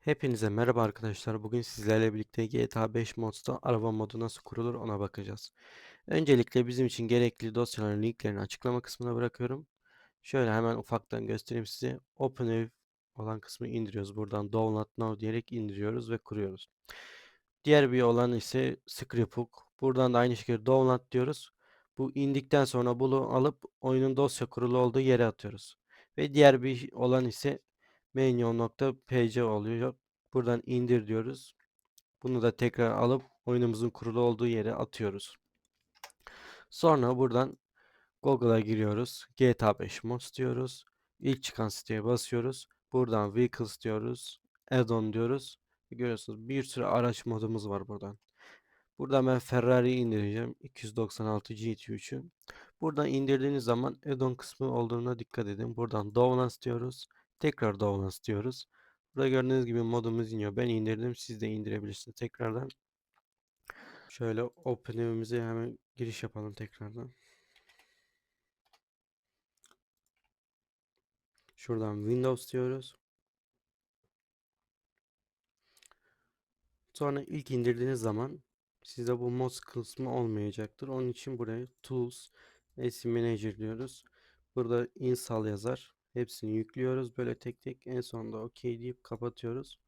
Hepinize merhaba arkadaşlar. Bugün sizlerle birlikte GTA 5 modda araba modu nasıl kurulur ona bakacağız. Öncelikle bizim için gerekli dosyaların linklerini açıklama kısmına bırakıyorum. Şöyle hemen ufaktan göstereyim size. OpenIV olan kısmı indiriyoruz. Buradan Download Now diyerek indiriyoruz ve kuruyoruz. Diğer bir olan ise Scriptbook. Buradan da aynı şekilde Download diyoruz. Bu indikten sonra bunu alıp oyunun dosya kurulu olduğu yere atıyoruz. Ve diğer bir olan ise Menu.pc oluyor. Buradan indir diyoruz. Bunu da tekrar alıp oyunumuzun kurulu olduğu yere atıyoruz. Sonra buradan Google'a giriyoruz. GTA 5 Mods diyoruz. İlk çıkan siteye basıyoruz. Buradan Vehicles diyoruz. Add-on diyoruz. Görüyorsunuz bir sürü araç modumuz var buradan. Buradan ben Ferrari'yi indireceğim. 296 GT3'ü. Buradan indirdiğiniz zaman add-on kısmı olduğuna dikkat edin. Buradan Downloads diyoruz. Tekrar Downloads diyoruz. Burada gördüğünüz gibi modumuz iniyor. Ben indirdim. Siz de indirebilirsiniz tekrardan. Şöyle OpenIV'imize hemen giriş yapalım tekrardan. Şuradan Windows diyoruz. Sonra ilk indirdiğiniz zaman size bu mods kısmı olmayacaktır. Onun için buraya Tools, AC Manager diyoruz. Burada install yazar. Hepsini yüklüyoruz böyle tek tek. En sonunda OK deyip kapatıyoruz.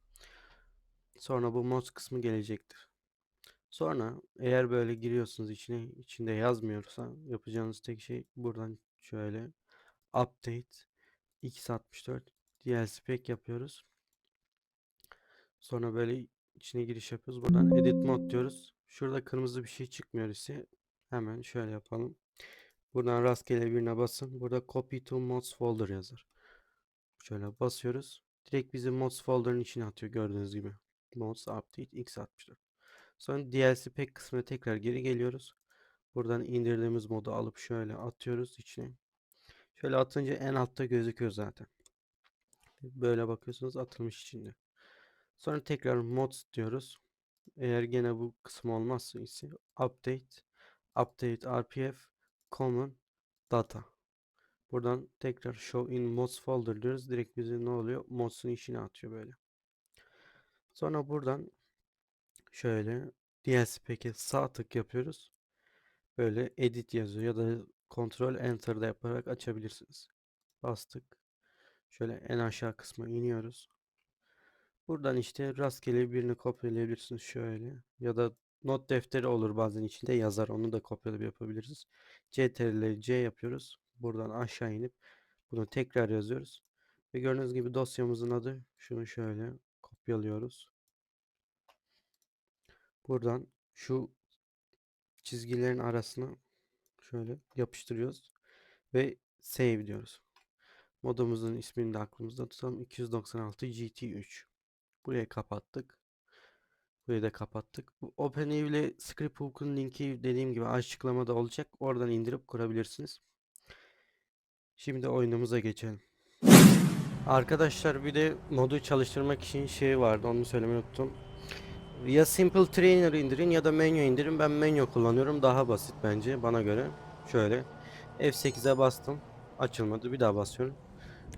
Sonra bu mods kısmı gelecektir. Sonra eğer böyle giriyorsunuz içine içinde yazmıyorsa yapacağınız tek şey buradan şöyle update x64 DLC pack yapıyoruz. Sonra böyle içine giriş yapıyoruz. Buradan edit mod diyoruz. Şurada kırmızı bir şey çıkmıyor ise hemen şöyle yapalım. Buradan rastgele birine basın. Burada copy to mods folder yazar. Şöyle basıyoruz. Direkt bizi mods folder'ın içine atıyor gördüğünüz gibi. Mods update x64. Sonra DLC pack kısmına tekrar geri geliyoruz. Buradan indirdiğimiz modu alıp şöyle atıyoruz içine. Şöyle atınca en altta gözüküyor zaten. Böyle bakıyorsunuz atılmış içinde. Sonra tekrar mods diyoruz. Eğer gene bu kısım olmazsa ise update update rpf common data. Buradan tekrar show in mods folder diyoruz. Direkt bize ne oluyor? Mods'un içine atıyor böyle. Sonra buradan şöyle DLC pack'e sağ tık yapıyoruz. Böyle edit yazıyor ya da kontrol enter'da yaparak açabilirsiniz. Bastık. Şöyle en aşağı kısma iniyoruz. Buradan işte rastgele birini kopyalayabilirsiniz şöyle. Ya da not defteri olur bazen içinde yazar. Onu da kopyalayıp yapabiliriz. CTRL C yapıyoruz. Buradan aşağı inip bunu tekrar yazıyoruz. Ve gördüğünüz gibi dosyamızın adı şunu şöyle kopyalıyoruz. Buradan şu çizgilerin arasına şöyle yapıştırıyoruz ve save diyoruz. Modumuzun ismini de aklımızda tutalım. 296 GT3. Buraya kapattık. Burayı da kapattık. Bu OpenIV ile Scriptbook'un linki dediğim gibi açıklamada olacak. Oradan indirip kurabilirsiniz. Şimdi oyunumuza geçelim. Arkadaşlar bir de modu çalıştırmak için şey vardı onu söylemeyi unuttum. Ya Simple Trainer indirin ya da Menu indirin. Ben Menu kullanıyorum. Daha basit bence bana göre. Şöyle F8'e bastım. Açılmadı. Bir daha basıyorum.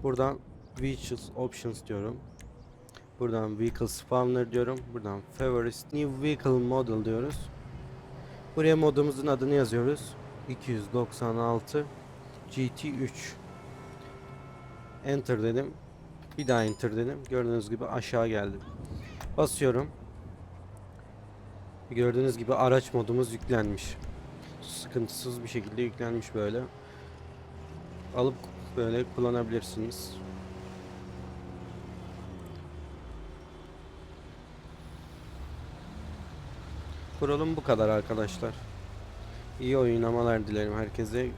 Buradan Vehicles Options diyorum. Buradan Vehicle Spawner diyorum. Buradan Favorites New Vehicle Model diyoruz. Buraya modumuzun adını yazıyoruz. 296 GT3 Enter dedim. Bir daha enter dedim. Gördüğünüz gibi aşağı geldim. Basıyorum. Gördüğünüz gibi araç modumuz yüklenmiş. Sıkıntısız bir şekilde yüklenmiş böyle. Alıp böyle kullanabilirsiniz. Kurulum bu kadar arkadaşlar. İyi oynamalar dilerim herkese.